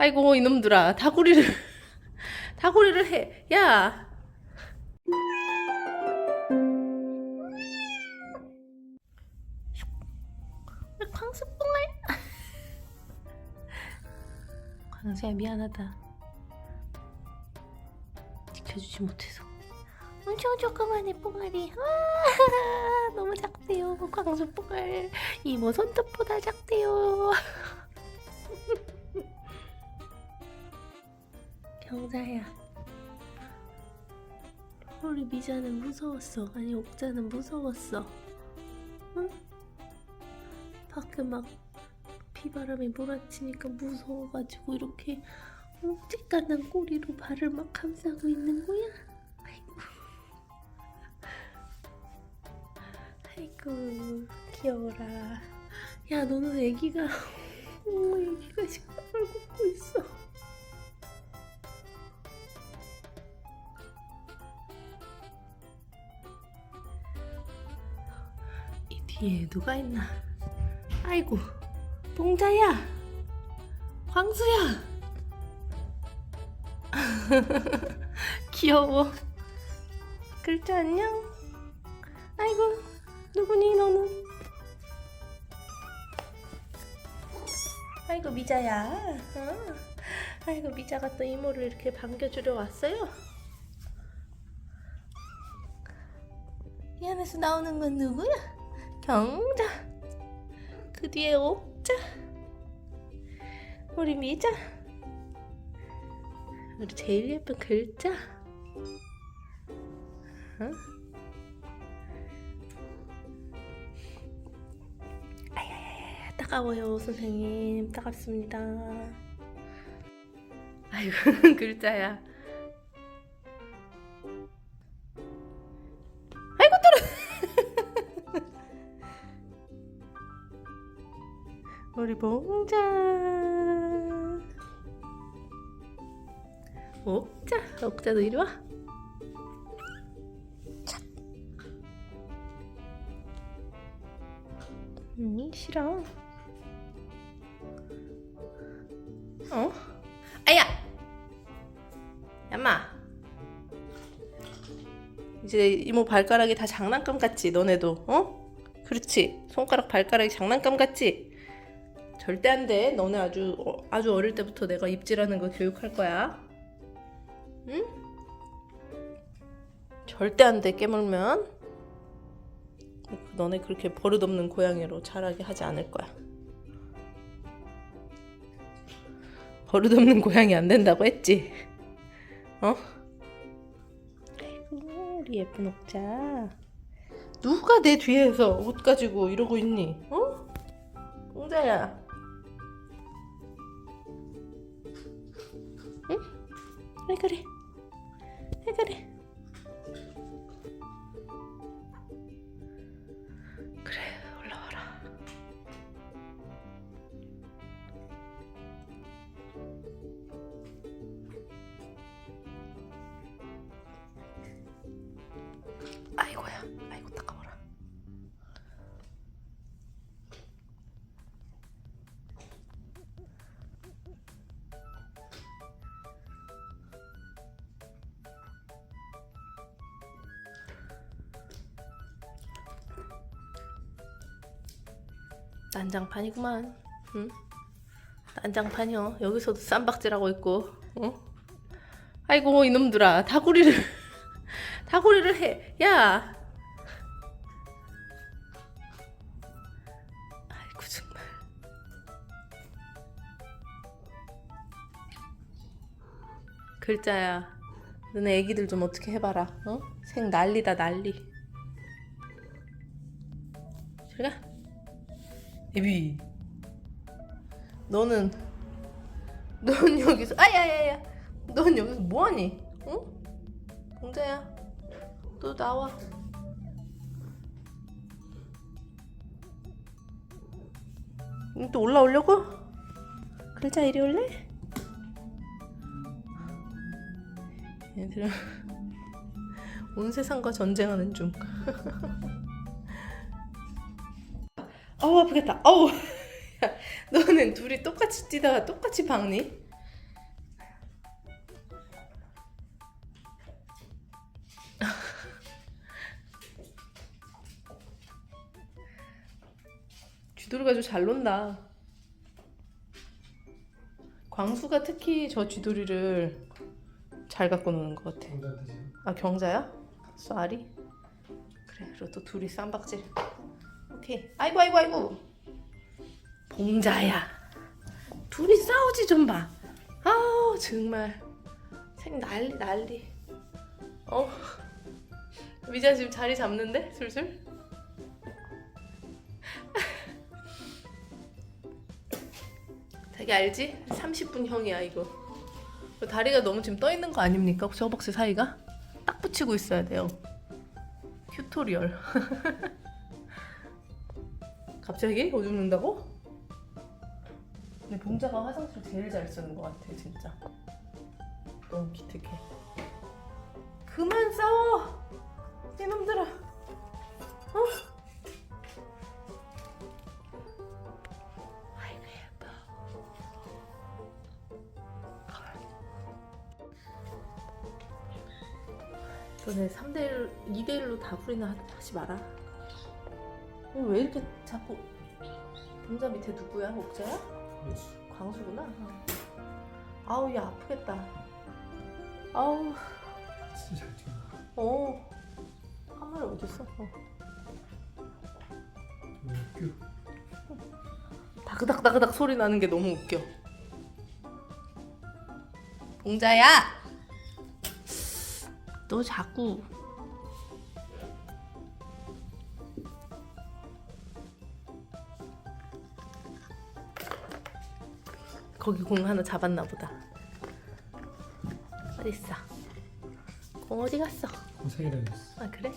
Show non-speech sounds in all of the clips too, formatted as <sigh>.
아이고 이놈들아 다구리를 다구리를 <laughs> 해. 야. 광수뽕을. 광수야 미안하다. 지켜주지 못해서. 엄청 조그만해 뽕알이. 와 <laughs> 너무 작대요 광수 뽕알. 이모 손톱보다 작대요. <laughs> 경자야. 우리 미자는 무서웠어. 아니 옥자는 무서웠어. 응? 밖에 막 비바람이 몰아치니까 무서워가지고 이렇게 어, 찌깐한 꼬리로 발을 막 감싸고 있는 거야. 아이고. 아이고 귀여워라. 야 너는 애기가 <laughs> 어 애기가 식빵 뒤에 누가 있나? 아이고, 봉자야, 광수야. <laughs> 귀여워. 글자 안녕. 아이고, 누구니 너는? 아이고 미자야. 어. 아이고 미자가 또 이모를 이렇게 반겨주려 왔어요. 이 안에서 나오는 건 누구야? 경자. 그 뒤에 옥자. 우리 미자. 우리 제일 예쁜 글자. 어? 아야야야 따가워요 선생님 따갑습니다. 아이고 <laughs> 글자야. 우리 봉자. 옥자, 옥자도 이리 와. 착. 음, 싫어. 어? 아야! 야마. 이제 이모 발가락이 다 장난감 같지, 너네도, 어? 그렇지. 손가락 발가락이 장난감 같지? 절대 안 돼. 너네 아주, 어, 아주 어릴 때부터 내가 입질하는 거 교육할 거야. 응? 절대 안 돼, 깨물면. 너네 그렇게 버릇없는 고양이로 자라게 하지 않을 거야. 버릇없는 고양이 안 된다고 했지? 어? 우리 예쁜 옥자. 누가 내 뒤에서 옷 가지고 이러고 있니? 어? 옥자야. ነገሬ ነገሬ 난장판이구만. 응? 난장판이요. 여기서도 쌈박질하고 있고. 어? 아이고 이놈들아 다구리를 <laughs> 다구리를 해. 야. 아이고 정말. 글자야. 너네 애기들 좀 어떻게 해봐라. 어? 생 난리다 난리. 저리가. 애비 너는 넌 여기서 아야야야 넌 여기서 뭐하니? 응? 봉자야 너 나와 응, 또 올라오려고? 글자 이리 올래? 얘들은 온 세상과 전쟁하는 중 <laughs> 어우 아프겠다 어우 <laughs> 너는 둘이 똑같이 뛰다가 똑같이 박니? <laughs> 쥐돌이가 좀 잘 논다 광수가 특히 저 쥐돌이를 잘 갖고 노는 것 같아 아 경자야? 쏘아리? 그래 그리고 또 둘이 쌈박질 오케이 아이고 아이고 아이고 봉자야 둘이 싸우지 좀 봐 아우 정말 생 난리 난리 어 미자 지금 자리 잡는데 슬슬 <laughs> 자기 알지? 30분 형이야 이거 다리가 너무 지금 떠 있는 거 아닙니까? 혹시 허벅지 사이가? 딱 붙이고 있어야 돼요. 튜토리얼. <laughs> 갑자기 오줌 눈다고? 근데 봉자가 화장실 제일 잘 쓰는 것 같아 진짜. 너무 기특해. 그만 싸워, 이놈들아. 어? 너네 3대1, 2대1로 다 불이나 하지 마라. 어, 왜 이렇게 자꾸 봉자 밑에 누구야? 옥자야? 그렇지 광수구나. 아우 야 아프겠다. 아우 진짜 잘 뛴다 어. 한 마리 어딨어? 어. 좀 웃겨 다그닥다그닥 소리 나는 게 너무 웃겨. 봉자야! 너 자꾸 거기 공 하나 잡았나 보다. 어디 있어? 공 어디 갔어? 세개 달렸어 아 그래?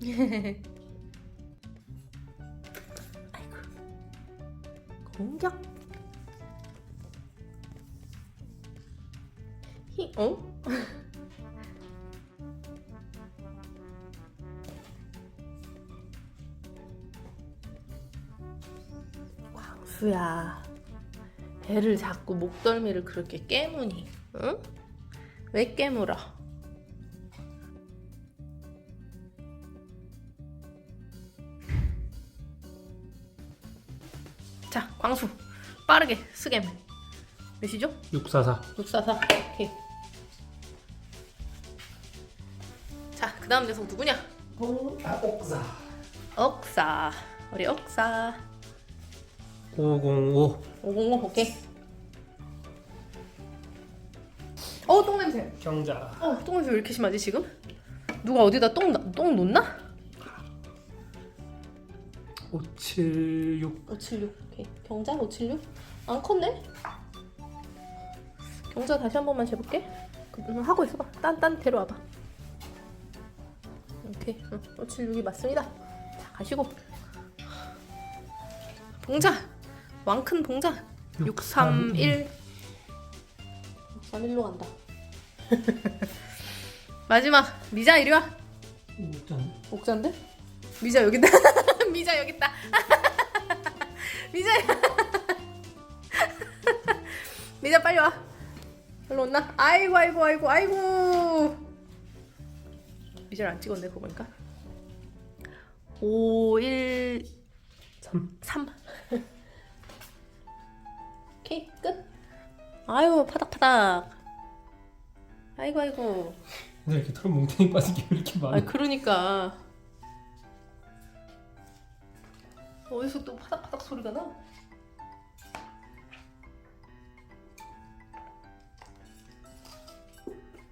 <laughs> 공격 히, 어? <laughs> 광수야, 배를 자꾸 목덜미를 그렇게 깨무니, 응? 왜 깨물어? 자, 광수, 빠르게 스겜. 몇이죠? 644 644 오케이. 자 그 다음 녀석 누구냐? 아 옥사. 억사. 우리 억사. 505 505 오케이. 어 똥 냄새. 경자. 어 똥 냄새 왜 이렇게 심하지 지금? 누가 어디다 똥, 나- 똥 놓나? 576 576 오케이. 경자 576 안 컸네? 경자 다시 한 번만 재볼게. 그, 음, 하고 있어봐. 딴딴 데려와봐. 오케이. 응, 576이 맞습니다. 자 가시고. 봉자. 왕큰 봉자. 631 631로 간다. <laughs> 마지막. 미자 이리 와. 일단 옥자인데? 미자 여기 있다. <laughs> <laughs> 미자 여기 있다. <laughs> 미자. <laughs> 미자 빨리 와. 일로 온나? 아이고 아이고 아이고 아이고. 미자를 안 찍었네 그거 보니까. 5 1 3 3. 오케이 끝. 아이고 파닥파닥. 아이고 아이고. 근데 이렇게 털 뭉탱이 빠진 게 왜 이렇게 많아 아 그러니까 어디서 또 파닥파닥 소리가 나?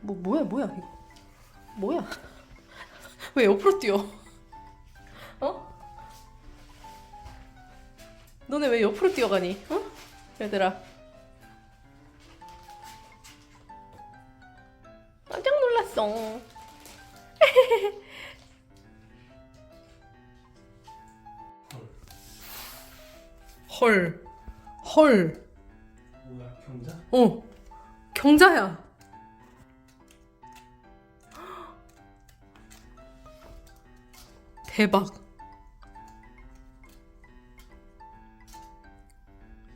뭐 뭐야 뭐야 이거 뭐야 <laughs> 왜 옆으로 뛰어? <laughs> 어? 너네 왜 옆으로 뛰어가니? 어? 얘들아 헐, 헐, 뭐야 경자? 어, 경자야. 대박.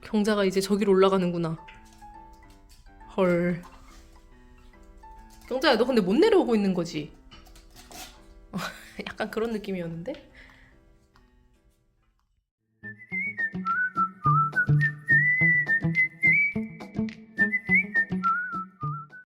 경자가 이제 저기로 올라가는구나. 헐. 경자야, 너 근데 못 내려오고 있는 거지? <laughs> 약간 그런 느낌이었는데?